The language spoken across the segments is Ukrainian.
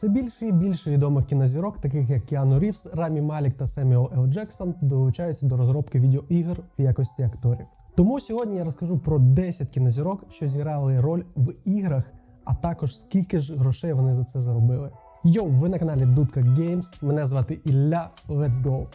Все більше і більше відомих кінозірок, таких як Кіану Рівс, Рамі Малік та Семюел Ел Джексон, долучаються до розробки відеоігр в якості акторів. Тому сьогодні я розкажу про 10 кінозірок, що зіграли роль в іграх, а також скільки ж грошей вони за це заробили. Йоу, ви на каналі Дудка Games. Мене звати Ілля. Let's go!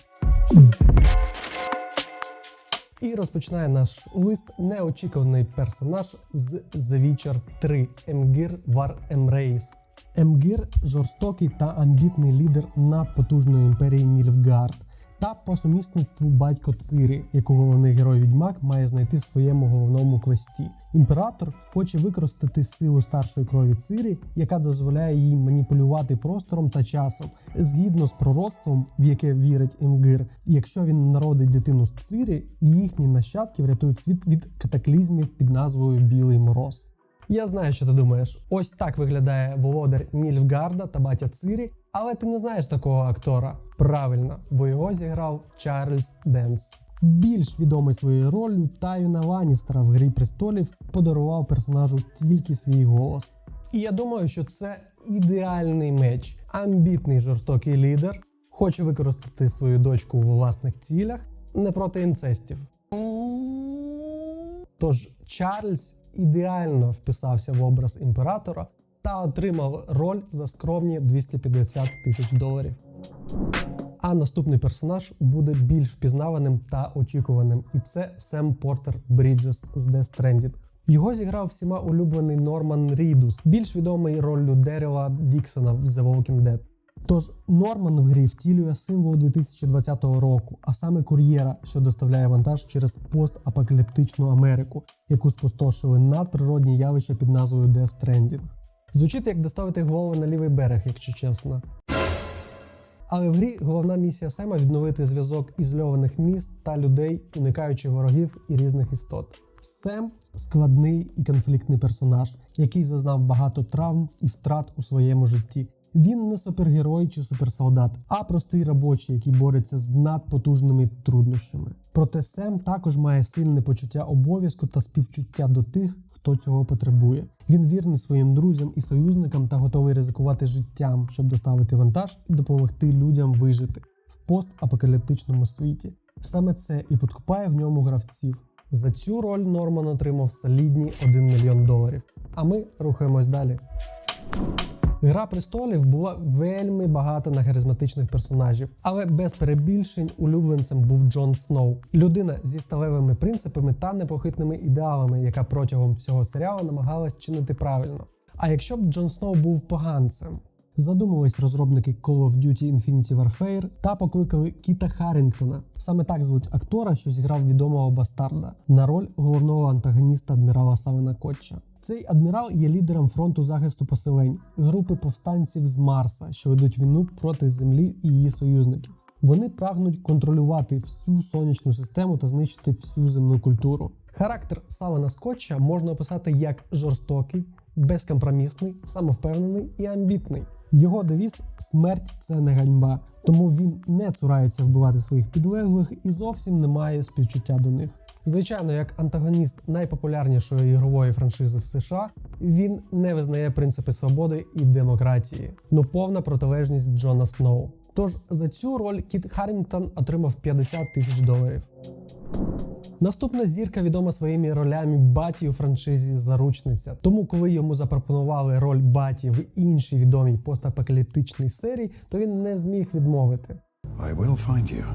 І розпочинає наш лист неочікуваний персонаж з The Witcher 3 Емгір Вар Емрейс. Емгір жорстокий та амбітний лідер надпотужної імперії Нільфгард та по сумісництву батько Цирі, яку головний герой відьмак має знайти в своєму головному квесті. Імператор хоче використати силу старшої крові Цирі, яка дозволяє їй маніпулювати простором та часом, згідно з пророцтвом, в яке вірить Імгир. Якщо він народить дитину з Цирі, їхні нащадки врятують світ від катаклізмів під назвою Білий Мороз. Я знаю, що ти думаєш. Ось так виглядає володар Нільфгарда та батя Цирі, але ти не знаєш такого актора. Правильно, бо його зіграв Чарльз Денс. Більш відомий своєю роллю Тайвіна Ланністера в Грі престолів подарував персонажу тільки свій голос. І я думаю, що це ідеальний меч. Амбітний жорстокий лідер хоче використати свою дочку у власних цілях не проти інцестів. Тож Чарльз ідеально вписався в образ імператора та отримав роль за скромні 250 тисяч доларів. А наступний персонаж буде більш впізнаваним та очікуваним, і це Сем Портер Бріджес з Death Stranded. Його зіграв всіма улюблений Норман Рідус, більш відомий роллю Дерева Діксона в The Walking Dead. Тож Норман в грі втілює символ 2020 року, а саме кур'єра, що доставляє вантаж через постапокаліптичну Америку, яку спустошили надприродні явища під назвою Death Stranding. Звучить як доставити голову на лівий берег, якщо чесно. Але в грі головна місія Сема відновити зв'язок ізольованих міст та людей, уникаючи ворогів і різних істот. Сем складний і конфліктний персонаж, який зазнав багато травм і втрат у своєму житті. Він не супергерой чи суперсолдат, а простий робочий, який бореться з надпотужними труднощами. Проте Сем також має сильне почуття обов'язку та співчуття до тих, хто цього потребує. Він вірний своїм друзям і союзникам та готовий ризикувати життям, щоб доставити вантаж і допомогти людям вижити в постапокаліптичному світі. Саме це і подкупає в ньому гравців. За цю роль Норман отримав солідні 1 мільйон доларів. А ми рухаємось далі. Гра престолів була вельми багата на харизматичних персонажів, але без перебільшень улюбленцем був Джон Сноу, людина зі сталевими принципами та непохитними ідеалами, яка протягом всього серіалу намагалась чинити правильно. А якщо б Джон Сноу був поганцем? Задумались розробники Call of Duty Infinity Warfare та покликали Кіта Харрінгтона. Саме так звуть актора, що зіграв відомого бастарда на роль головного антагоніста адмірала Савена Котча. Цей адмірал є лідером фронту захисту поселень, групи повстанців з Марса, що ведуть війну проти Землі і її союзників. Вони прагнуть контролювати всю сонячну систему та знищити всю земну культуру. Характер Савена Скотча можна описати як жорстокий, безкомпромісний, самовпевнений і амбітний. Його девіз смерть це не ганьба, тому він не цурається вбивати своїх підлеглих і зовсім не має співчуття до них. Звичайно, як антагоніст найпопулярнішої ігрової франшизи в США, він не визнає принципи свободи і демократії, ну повна протилежність Джона Сноу. Тож за цю роль Кіт Харрінгтон отримав 50 тисяч доларів. Наступна зірка відома своїми ролями Баті у франшизі Заручниця. Тому, коли йому запропонували роль Баті в іншій відомій постапокаліптичній серії, то він не зміг відмовити. I will find you.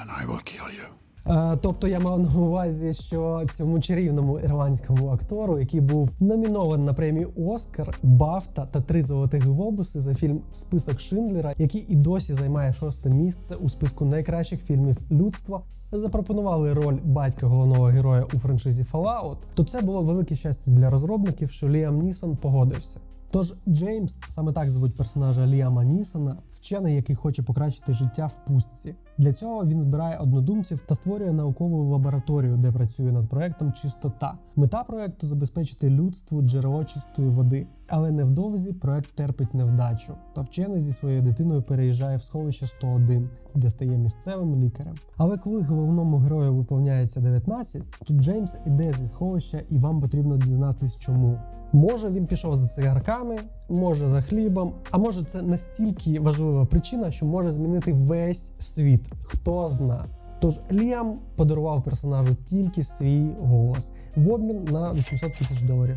And I will kill you. Е, Тобто я мав на увазі, що цьому чарівному ірландському актору, який був номінований на премію Оскар, Бафта та три золотих глобуси за фільм Список Шиндлера, який і досі займає шосте місце у списку найкращих фільмів людства, запропонували роль батька головного героя у франшизі Fallout, то це було велике щастя для розробників, що Ліам Нісон погодився. Тож Джеймс, саме так звуть персонажа Ліама Нісона, вчений, який хоче покращити життя в пустці. Для цього він збирає однодумців та створює наукову лабораторію, де працює над проектом Чистота. Мета проекту забезпечити людству джерело чистої води. Але невдовзі проект терпить невдачу, та вчений зі своєю дитиною переїжджає в сховище 101, де стає місцевим лікарем. Але коли головному герою виповняється 19, то Джеймс іде зі сховища, і вам потрібно дізнатись, чому. Може він пішов за цигарками, може за хлібом, а може це настільки важлива причина, що може змінити весь світ. Хто зна. Тож Ліам подарував персонажу тільки свій голос в обмін на 800 тисяч доларів.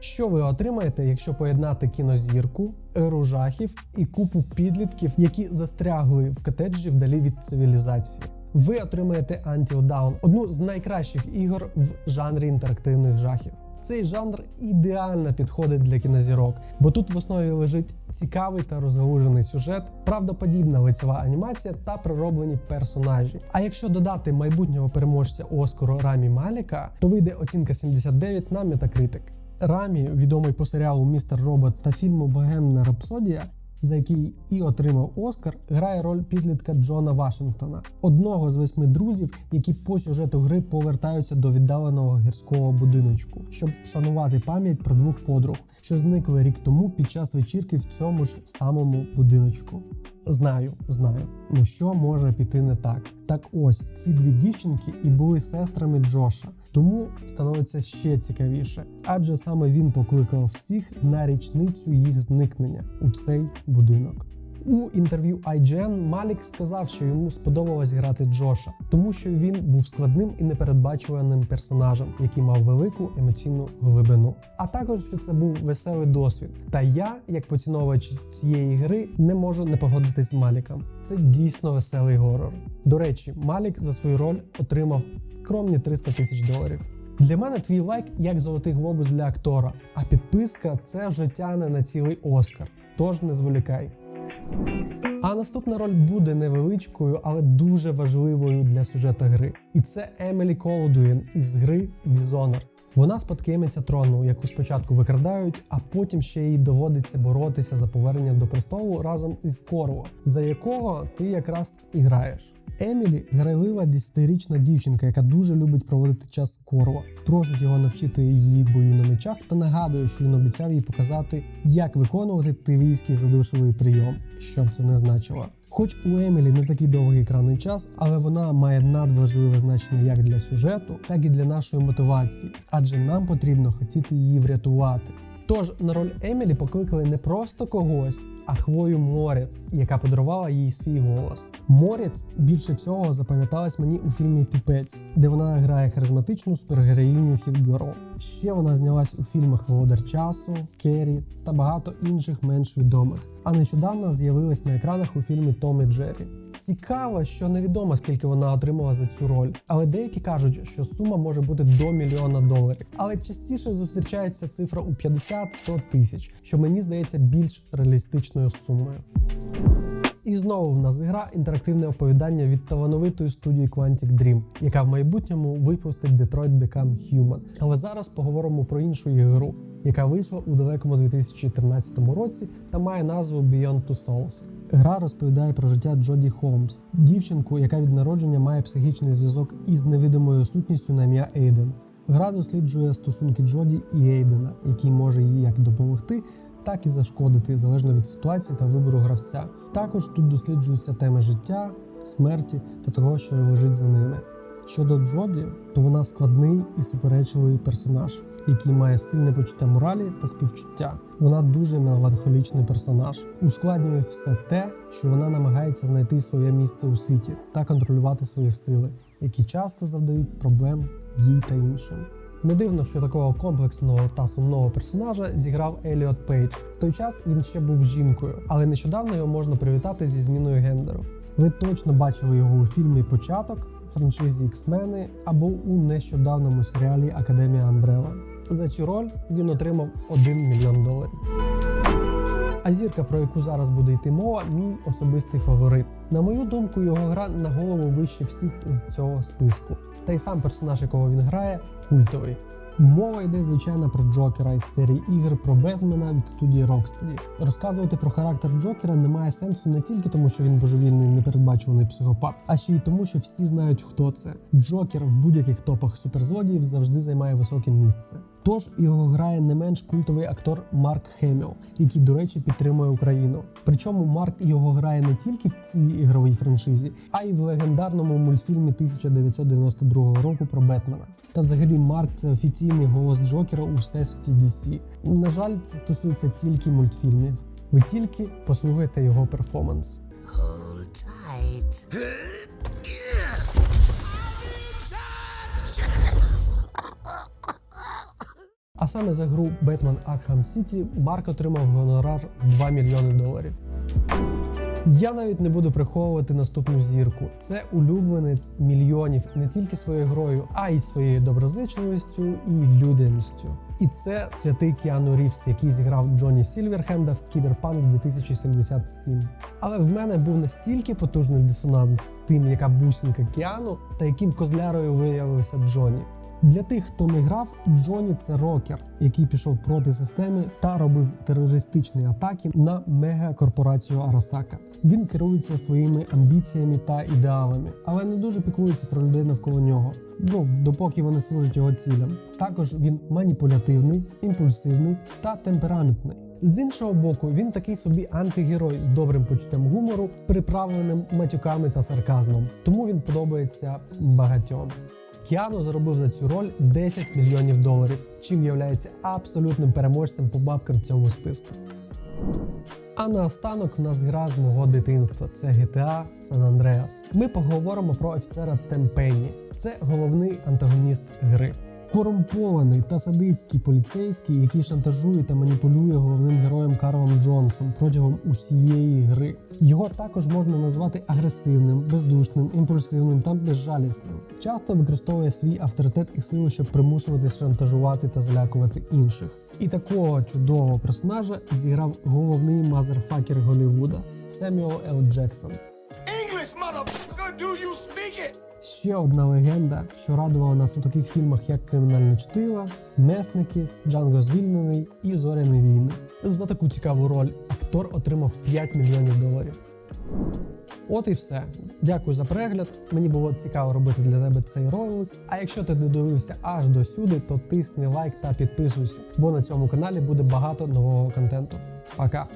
Що ви отримаєте, якщо поєднати кінозірку, еру жахів і купу підлітків, які застрягли в котеджі вдалі від цивілізації? Ви отримаєте Until Dawn – одну з найкращих ігор в жанрі інтерактивних жахів. Цей жанр ідеально підходить для кінозірок, бо тут в основі лежить цікавий та розгалужений сюжет, правдоподібна лицева анімація та пророблені персонажі. А якщо додати майбутнього переможця Оскару Рамі Маліка, то вийде оцінка 79 на Metacritic. Рамі, відомий по серіалу Містер Робот та фільму Богемна Рапсодія, за який і отримав Оскар, грає роль підлітка Джона Вашингтона, одного з восьми друзів, які по сюжету гри повертаються до віддаленого гірського будиночку, щоб вшанувати пам'ять про двох подруг, що зникли рік тому під час вечірки в цьому ж самому будиночку. Знаю, знаю. Ну що може піти не так? Так ось ці дві дівчинки і були сестрами Джоша. Тому становиться ще цікавіше, адже саме він покликав всіх на річницю їх зникнення у цей будинок. У інтерв'ю IGN Малік сказав, що йому сподобалось грати Джоша, тому що він був складним і непередбачуваним персонажем, який мав велику емоційну глибину. А також що це був веселий досвід. Та я, як поціновувач цієї гри, не можу не погодитись з Маліком. Це дійсно веселий горор. До речі, Малік за свою роль отримав скромні 300 тисяч доларів. Для мене твій лайк як золотий глобус для актора, а підписка це вже тяне на цілий Оскар. Тож не зволікай. А наступна роль буде невеличкою, але дуже важливою для сюжету гри. І це Емілі Колдуїн із гри Dishonored. Вона спадкоємиця трону, яку спочатку викрадають, а потім ще їй доводиться боротися за повернення до престолу разом із Корво, за якого ти якраз і граєш. Емілі грайлива 10-річна дівчинка, яка дуже любить проводити час з Корво, просить його навчити її бою на мечах та нагадує, що він обіцяв їй показати, як виконувати тивійський задушовий прийом, що б це не значило. Хоч у Емілі не такий довгий екранний час, але вона має надважливе значення як для сюжету, так і для нашої мотивації, адже нам потрібно хотіти її врятувати. Тож на роль Емілі покликали не просто когось, а Хвою Морець, яка подарувала їй свій голос. Морець більше всього запам'яталась мені у фільмі Піпець, де вона грає харизматичну супергероїню Хітгерл. Ще вона знялась у фільмах Володар часу, Керрі та багато інших менш відомих. А нещодавно з'явилась на екранах у фільмі Том і Джері. Цікаво, що невідомо скільки вона отримала за цю роль, але деякі кажуть, що сума може бути до мільйона доларів. Але частіше зустрічається цифра у 50-100 тисяч, що мені здається більш реалістичною сумою. І знову в нас гра інтерактивне оповідання від талановитої студії Quantic Dream, яка в майбутньому випустить Detroit Become Human. Але зараз поговоримо про іншу ігру, яка вийшла у далекому 2014 році та має назву Beyond Two Souls. Гра розповідає про життя Джоді Холмс, дівчинку, яка від народження має психічний зв'язок із невидимою сутністю на ім'я Ейден. Гра досліджує стосунки Джоді і Ейдена, який може їй як допомогти, так і зашкодити залежно від ситуації та вибору гравця. Також тут досліджуються теми життя, смерті та того, що лежить за ними. Щодо Джоді, то вона складний і суперечливий персонаж, який має сильне почуття моралі та співчуття. Вона дуже меланхолічний персонаж. Ускладнює все те, що вона намагається знайти своє місце у світі та контролювати свої сили, які часто завдають проблем їй та іншим. Не дивно, що такого комплексного та сумного персонажа зіграв Еліот Пейдж. В той час він ще був жінкою, але нещодавно його можна привітати зі зміною гендеру. Ви точно бачили його у фільмі Початок, франшизі X-мени або у нещодавному серіалі Академія Амбрела. За цю роль він отримав 1 мільйон доларів. А зірка, про яку зараз буде йти мова, мій особистий фаворит. На мою думку, його гра на голову вище всіх з цього списку. Та й сам персонаж, якого він грає, культовий. Мова йде звичайно про Джокера із серії ігор про Бетмена від студії Rocksteady. Розказувати про характер Джокера немає сенсу не тільки тому, що він божевільний непередбачуваний психопат, а ще й тому, що всі знають, хто це. Джокер в будь-яких топах суперзлодіїв завжди займає високе місце. Тож його грає не менш культовий актор Марк Хеміл, який, до речі, підтримує Україну. Причому Марк його грає не тільки в цій ігровій франшизі, а й в легендарному мультфільмі 1992 року про Бетмена. Та взагалі Марк це офіційний голос Джокера у всесвіті DC. На жаль, це стосується тільки мультфільмів. Ви тільки послухайте його перформанс. Hold tight. Саме за гру Batman Arkham City Марк отримав гонорар в 2 мільйони доларів. Я навіть не буду приховувати наступну зірку. Це улюбленець мільйонів не тільки своєю грою, а й своєю доброзичливістю і людяністю. І це святий Кіану Рівс, який зіграв Джонні Сільверхенда в Кіберпанк 2077. Але в мене був настільки потужний дисонанс з тим, яка бусінка Кіану та яким козлярою виявився Джонні. Для тих, хто не грав, Джоні це рокер, який пішов проти системи та робив терористичні атаки на мегакорпорацію Арасака. Він керується своїми амбіціями та ідеалами, але не дуже піклується про людей навколо нього. Ну допоки вони служать його цілям. Також він маніпулятивний, імпульсивний та темпераментний. З іншого боку, він такий собі антигерой з добрим почуттям гумору, приправленим матюками та сарказмом. Тому він подобається багатьом. Кіано заробив за цю роль 10 мільйонів доларів, чим являється абсолютним переможцем по бабкам в цьому списку. А наостанок в нас гра з мого дитинства це GTA San Andreas. Ми поговоримо про офіцера Темпені. Це головний антагоніст гри. Корумпований та садистський поліцейський, який шантажує та маніпулює головним героєм Карлом Джонсом протягом усієї гри. Його також можна назвати агресивним, бездушним, імпульсивним та безжалісним. Часто використовує свій авторитет і силу, щоб примушувати шантажувати та залякувати інших. І такого чудового персонажа зіграв головний мазерфакер Голлівуда Семюел Л. Джексон. Ще одна легенда, що радувала нас у таких фільмах, як Кримінальне чтиво, Месники, Джанго Звільнений і Зоряні війни. За таку цікаву роль актор отримав 5 мільйонів доларів. От і все. Дякую за перегляд. Мені було цікаво робити для тебе цей ролик. А якщо ти додивився аж до сюди, то тисни лайк та підписуйся, бо на цьому каналі буде багато нового контенту. Пока!